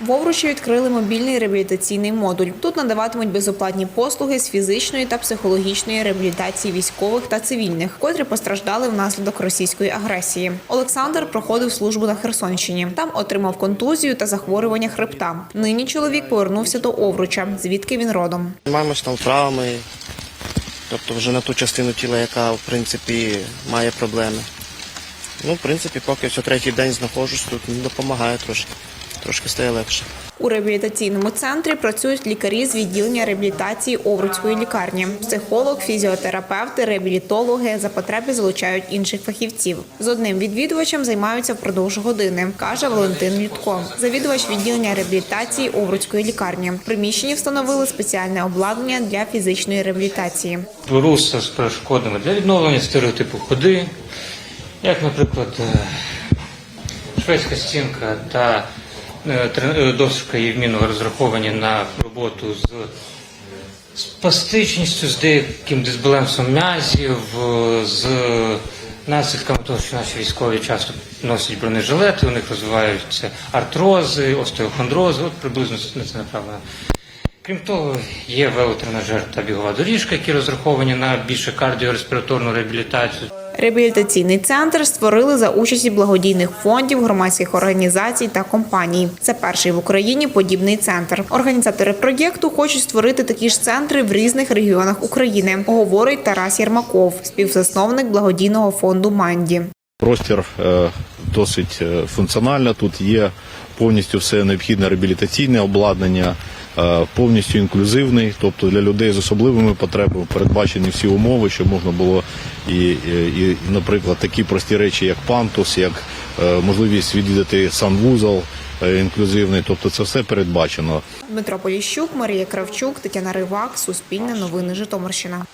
В Овручі відкрили мобільний реабілітаційний модуль. Тут надаватимуть безоплатні послуги з фізичної та психологічної реабілітації військових та цивільних, котрі постраждали внаслідок російської агресії. Олександр проходив службу на Херсонщині. Там отримав контузію та захворювання хребта. Нині чоловік повернувся до Овруча, звідки він родом. Займаємось там вправами, тобто вже на ту частину тіла, яка в принципі має проблеми. Ну, в принципі, поки все третій день знаходжусь тут, ну, допомагає трошки. Трошки стає легше. У реабілітаційному центрі працюють лікарі з відділення реабілітації Овруцької лікарні, психолог, фізіотерапевти, реабілітологи за потреби залучають інших фахівців. З одним відвідувачем займаються впродовж години, каже Валентин Лютко, завідувач відділення реабілітації Овруцької лікарні. В приміщенні встановили спеціальне обладнання для фізичної реабілітації. Руса з перешкодами для відновлення стереотипу ходи, як, наприклад, е, шведська стінка та е, е, дошка і вмінно розраховані на роботу з спастичністю, з деяким дисбалансом м'язів, з наслідками того, що наші військові часто носять бронежилети, у них розвиваються артрози, остеохондрози, от приблизно на це направлено. Крім того, є велотренажер та бігова доріжка, які розраховані на більше кардіореспіраторну реабілітацію. Реабілітаційний центр створили за участі благодійних фондів, громадських організацій та компаній. Це перший в Україні подібний центр. Організатори проєкту хочуть створити такі ж центри в різних регіонах України, говорить Тарас Єрмаков, співзасновник благодійного фонду Манді. Простір е, досить е, функціонально. Тут є повністю все необхідне реабілітаційне обладнання, повністю інклюзивний, тобто для людей з особливими потребами передбачені всі умови, щоб можна було і, і, і наприклад, такі прості речі, як пантус, як е, можливість відвідати санвузол е, інклюзивний, тобто це все передбачено. Дмитро Поліщук, Марія Кравчук, Тетяна Ривак, Суспільне новини Житомирщина.